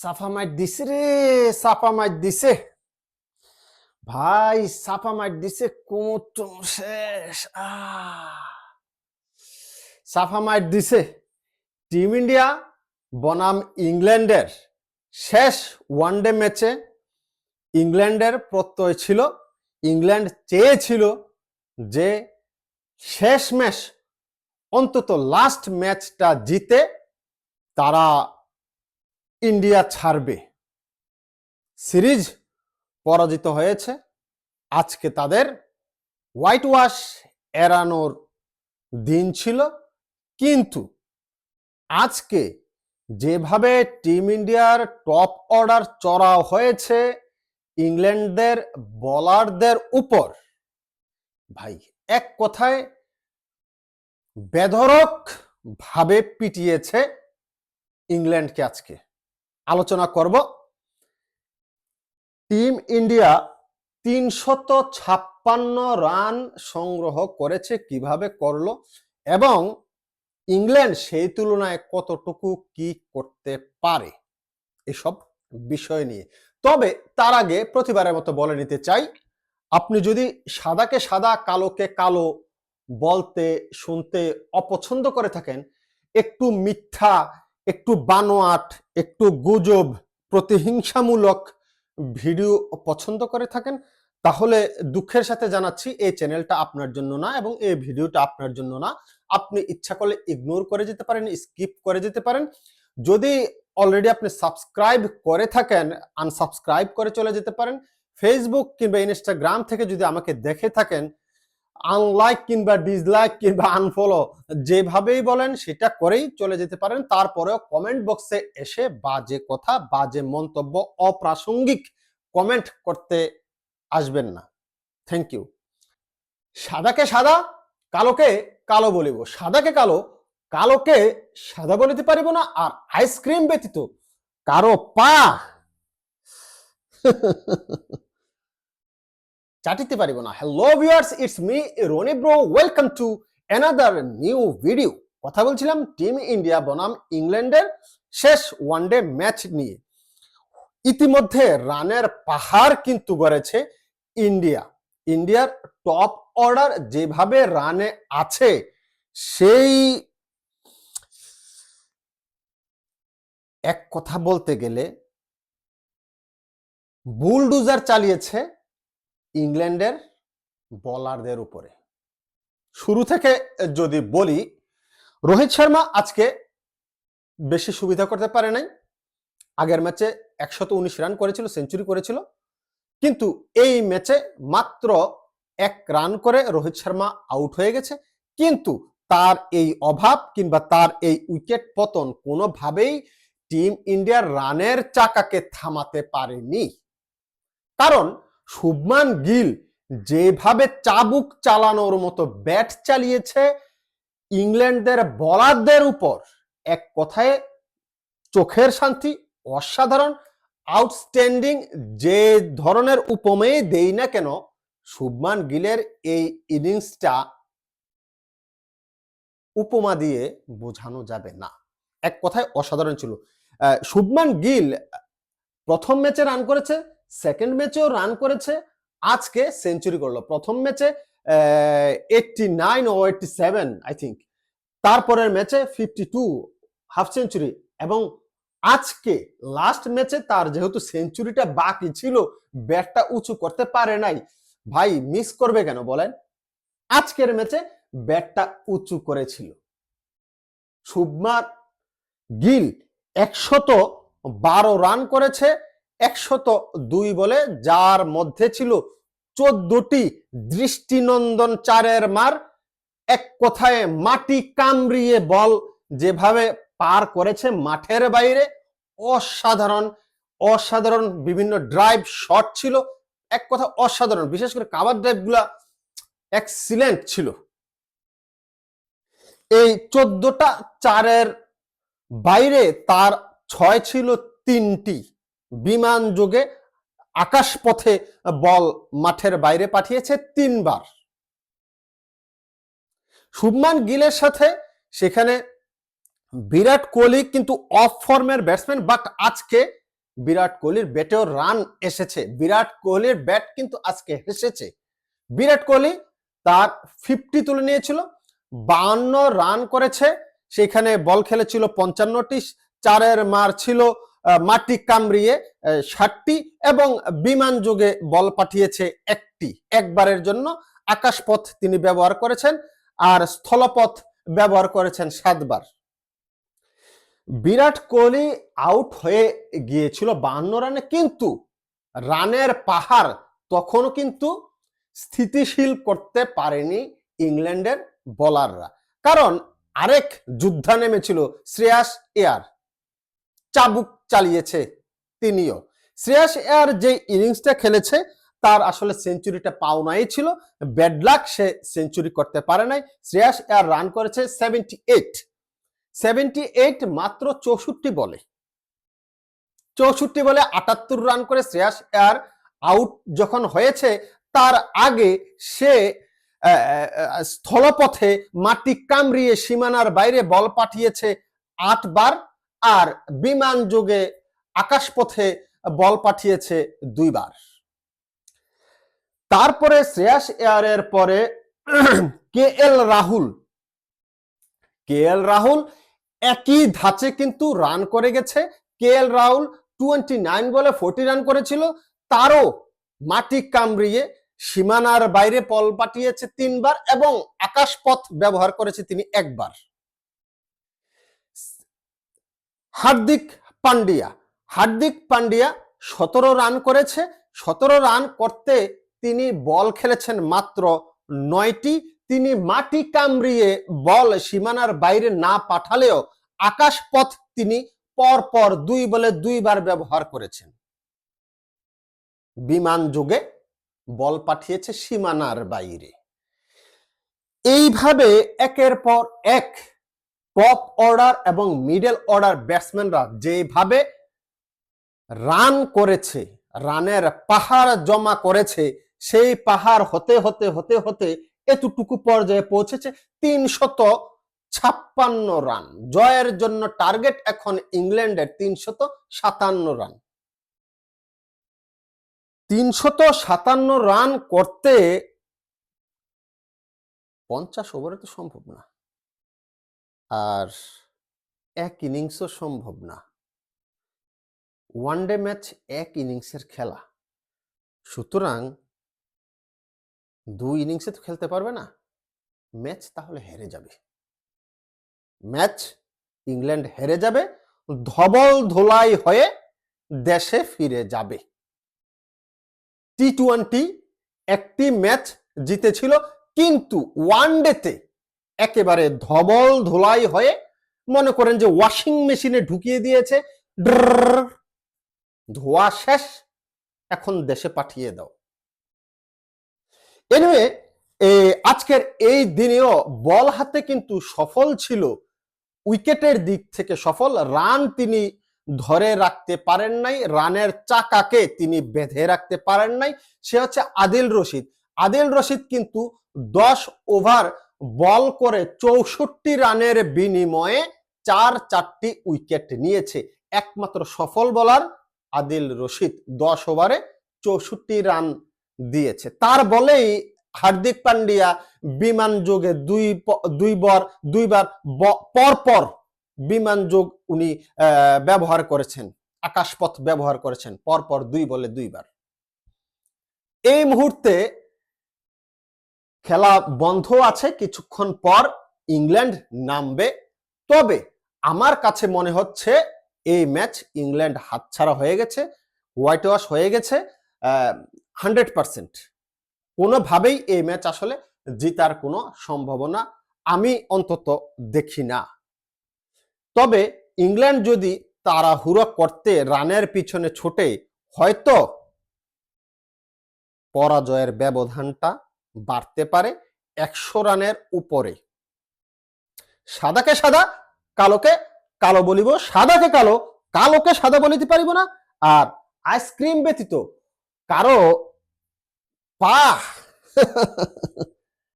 সাফা মাইট দিছে রে, সাফা মাইট দিছে। ভাই, সাফা মাইট দিছে কোমর তো শেষ। সাফা মাইট দিছে টিম ইন্ডিয়া, বনাম ইংল্যান্ডের। শেষ ওয়ানডে ম্যাচে ইংল্যান্ডের প্রত্যয় ছিল। ইংল্যান্ড চেয়েছিল যে শেষ ম্যাচ, অন্তত লাস্ট ম্যাচটা জিতে তারা ইন্ডিয়া ছাড়বে। সিরিজ পরাজিত হয়েছে। আজকে তাদের হোয়াইট ওয়াশ এড়ানোর দিন ছিল। কিন্তু আজকে যেভাবে টিম ইন্ডিয়ার টপ অর্ডার চড়াও হয়েছে, ইংল্যান্ডদের বোলারদের উপর, ভাই, এক কথায় বেধরক ভাবে পিটিয়েছে ইংল্যান্ডকে আজকে। আলোচনা করব। টিম ইন্ডিয়া তিনশত ছাপ্পান্ন রান সংগ্রহ করেছে, কীভাবে করল এবং ইংল্যান্ড সেই তুলনায় কতটুকু কি করতে পারে এসব বিষয় নিয়ে। তবে তার আগে প্রতিবারের মতো বলে নিতে চাই, আপনি যদি সাদাকে সাদা, কালোকে কালো বলতে, শুনতে অপছন্দ করে থাকেন, একটু মিথ্যা একটু বানোয়াট, একটু গুজব, প্রতিহিংসামূলক ভিডিও পছন্দ করে থাকেন, তাহলে দুঃখের সাথে জানাচ্ছি এই চ্যানেলটা আপনার জন্য না এবং এই ভিডিওটা আপনার জন্য না। আপনি ইচ্ছা করলে ইগনোর করে যেতে পারেন স্কিপ করে যেতে পারেন। যদি অলরেডি আপনি সাবস্ক্রাইব করে থাকেন আনসাবস্ক্রাইব করে চলে যেতে পারেন। ফেসবুক কিংবা ইনস্টাগ্রাম থেকে যদি আমাকে দেখে থাকেন আনলাইক কিংবা ডিসলাইক কিংবা আনফলো যেভাবেই বলেন সেটা করেই চলে যেতে পারেন। তারপরেও কমেন্ট বক্সে এসে বাজে কথা, বাজে মন্তব্য, অপ্রাসঙ্গিক কমেন্ট করতে আসবেন না। থ্যাংক ইউ সাদাকে সাদা, কালোকে কালো বলিব। সাদাকে কালো, কালোকে সাদা বলিতে পারিব না আর আইসক্রিম ব্যতীত কারও পা চাটিতে পারিব না। Hello viewers it's me Rony bro welcome to another new video কথা বলছিলাম টিম ইন্ডিয়া বনাম ইংল্যান্ডের শেষ ওয়ানডে ম্যাচ নিয়ে। ইতিমধ্যে রানের পাহাড় কিন্তু গড়েছে ইন্ডিয়া ইন্ডিয়ার টপ অর্ডার যেভাবে রানে আছে, সেই এক কথা বলতে গেলে বুলডুজার চালিয়েছে ইংল্যান্ডের বলারদের উপরে। শুরু থেকে যদি বলি, রোহিত শর্মা আজকে বেশি সুবিধা করতে পারে নাই। আগের ম্যাচে একশত উনিশ রান করেছিল, সেঞ্চুরি করেছিল। কিন্তু এই ম্যাচে মাত্র এক রান করে রোহিত শর্মা আউট হয়ে গেছে। কিন্তু তার এই অভাব কিংবা তার এই উইকেট পতন কোনোভাবেই টিম ইন্ডিয়ার রানের চাকাকে থামাতে পারেনি। কারণ শুভমান গিল যেভাবে চাবুক চালানোর মতো ব্যাট চালিয়েছে, ইংল্যান্ডের বলারদের উপর এক কথায় চোখের শান্তি অসাধারণ আউটস্ট্যান্ডিং যে ধরনের উপমেয় দেই না কেন, শুভমান গিলের এই ইনিংসটা উপমা দিয়ে বোঝানো যাবে না। এক কথায় অসাধারণ ছিল। শুভমান গিল প্রথম ম্যাচে রান করেছে সেকেন্ড ম্যাচেও রান করেছে, আজকে সেঞ্চুরি করল। প্রথম ম্যাচে এইটটি নাইন ও এইটটি সেভেন আই থিঙ্ক তারপরের ম্যাচে ফিফটি টু হাফ সেঞ্চুরি এবং আজকে লাস্ট ম্যাচে তার যেহেতু সেঞ্চুরিটা বাকি ছিল ব্যাটটা উঁচু করতে পারে নাই। ভাই মিস করবে কেন বলেন? আজকের ম্যাচে ব্যাটটা উঁচু করেছিল। শুভমার গিল একশত বারো রান করেছে একশত দুই বলে, যার মধ্যে ছিল চোদ্দটি দৃষ্টিনন্দন চারের মার। এক কথায় মাটি কামড়িয়ে বল যেভাবে পার করেছে মাঠের বাইরে, অসাধারণ অসাধারণ বিভিন্ন ড্রাইভ শট ছিল। এক কথা অসাধারণ, বিশেষ করে কাবার ড্রাইভগুলা এক্সিলেন্ট ছিল। এই চোদ্দটা চারের বাইরে তার ছয় ছিল তিনটি। বিমান যোগে আকাশ পথে বল মাঠের বাইরে পাঠিয়েছে তিনবার। শুভমান গিলের সাথে সেখানে বিরাট কোহলি কিন্তু অফ ফর্মের ব্যাটসম্যান বাট আজকে বিরাট কোহলির ব্যাটেও রান এসেছে। বিরাট কোহলির ব্যাট কিন্তু আজকে হেসেছে। বিরাট কোহলি তার ফিফটি তুলে নিয়েছিল, বাহান্ন রান করেছে। সেখানে বল খেলেছিল পঞ্চান্নটি, চারের মার ছিল মাটি কামড়িয়ে ষাটটি এবং বিমান যোগে বল পাঠিয়েছে একটি। একবারের জন্য আকাশপথ তিনি ব্যবহার করেছেন আর স্থলপথ ব্যবহার করেছেন সাতবার। বিরাট কোহলি আউট হয়ে গিয়েছিল বাহান্ন রানে কিন্তু রানের পাহাড় তখনও কিন্তু স্থিতিশীল করতে পারেনি ইংল্যান্ডের বোলাররা কারণ আরেক যুদ্ধা নেমেছিল শ্রেয়াস এয়ার। চাবুক চালিয়েছে তিনিও। শ্রেয়াস এয়ার যে ইনিংসটা খেলেছে, তার আসলে সেঞ্চুরিটা পাওনাই ছিল। ব্যাড লাক, সে সেঞ্চুরি করতে পারে নাই। শ্রেয়াস এয়ার রান করেছে সেভেন্টি এইট সেভেন্টি এইট মাত্র চৌষট্টি বলে। চৌষট্টি বলে আটাত্তর রান করে শ্রেয়াস এয়ার আউট যখন হয়েছে, তার আগে সে স্থলপথে মাটি কামড়িয়ে সীমানার বাইরে বল পাঠিয়েছে আটবার। আর বিমান যোগে আকাশপথে বল পাঠিয়েছে দুইবার। তারপরে শ্রেয়াস এয়ারের পরে কে এল রাহুল। কে এল রাহুল একই ধাঁচে কিন্তু রান করে গেছে। কে এল রাহুল টোয়েন্টি নাইন বলে ফোর্টি রান করেছিল। তারও মাটি কামড়িয়ে সীমানার বাইরে বল পাঠিয়েছে তিনবার এবং আকাশপথ ব্যবহার করেছে তিনি একবার। হার্দিক পান্ডিয়া। হার্দিক পান্ডিয়া সতেরো রান করেছে। সতেরো রান করতে তিনি বল খেলেছেন মাত্র নয়টি। তিনি মাটি কামড়িয়ে বল সীমানার বাইরে না পাঠালেও আকাশপথ তিনি পর পর দুই বলে দুইবার ব্যবহার করেছেন। বিমান যোগে বল পাঠিয়েছে সীমানার বাইরে। এইভাবে একের পর এক টপ অর্ডার এবং মিডল অর্ডার ব্যাটসম্যানরা যেভাবে রান করেছে, রানের পাহাড় জমা করেছে, সেই পাহাড় হতে হতে হতে হতে এতটুকু পর্যায়ে পৌঁছেছে তিনশত ছাপ্পান্ন রান। জয়ের জন্য টার্গেট এখন ইংল্যান্ডের তিনশত সাতান্ন রান। তিনশত সাতান্ন রান করতে পঞ্চাশ ওভারে তো সম্ভব না। আর এক ইনিংসও সম্ভব না। ওয়ানডে ম্যাচ এক ইনিংসের খেলা। সুতরাং দুই ইনিংসে তো খেলতে পারবে না। ম্যাচ তাহলে হেরে যাবে। ম্যাচ ইংল্যান্ড হেরে যাবে, ধবল ধোলাই হয়ে দেশে ফিরে যাবে। টি টোয়েন্টি একটি ম্যাচ জিতেছিল, কিন্তু ওয়ানডেতে একেবারে ধবল ধোলাই হয়ে মনে করেন যে ওয়াশিং মেশিনে ঢুকিয়ে দিয়েছে। ধোয়া শেষ, এখন দেশে পাঠিয়ে দাও। এনিওয়ে আজকের এই দিনেও বল হাতে কিন্তু সফল ছিল। উইকেটের দিক থেকে সফল, রান তিনি ধরে রাখতে পারেন নাই, রানের চাকাকে তিনি বেঁধে রাখতে পারেন নাই। সে হচ্ছে আদিল রশিদ। আদিল রশিদ কিন্তু দশ ওভার বল করে চৌষট্টি রানের বিনিময়ে চার চারটি উইকেট নিয়েছে একমাত্র সফল বলার আদিল রশিদ। দশ ওভারে চৌষট্টি রান দিয়েছে। তার বলেই হার্দিক পান্ডিয়া বিমান যোগে দুই দুইবার দুইবার ব- পর পর বিমান যোগ উনি ব্যবহার করেছেন। আকাশপথ ব্যবহার করেছেন। পর পর দুই বলে দুইবার এই মুহূর্তে খেলা বন্ধ আছে কিছুক্ষণ পর ইংল্যান্ড নামবে। তবে আমার কাছে মনে হচ্ছে এই ম্যাচ ইংল্যান্ড হাতছাড়া হয়ে গেছে, হোয়াইট ওয়াশ হয়ে গেছে হান্ড্রেড পার্সেন্ট। কোনোভাবেই এই ম্যাচ আসলে জিতার কোনো সম্ভাবনা আমি অন্তত দেখি না। তবে ইংল্যান্ড যদি তাড়াহুড়ো করতে রানের পিছনে ছোটে, হয়তো পরাজয়ের ব্যবধানটা বাড়তে পারে একশো রানের উপরে। সাদাকে সাদা, কালোকে কালো বলিব। সাদাকে কালো, কালোকে সাদা বলিতে পারিব না। আর আইসক্রিম ব্যতীত কারও পা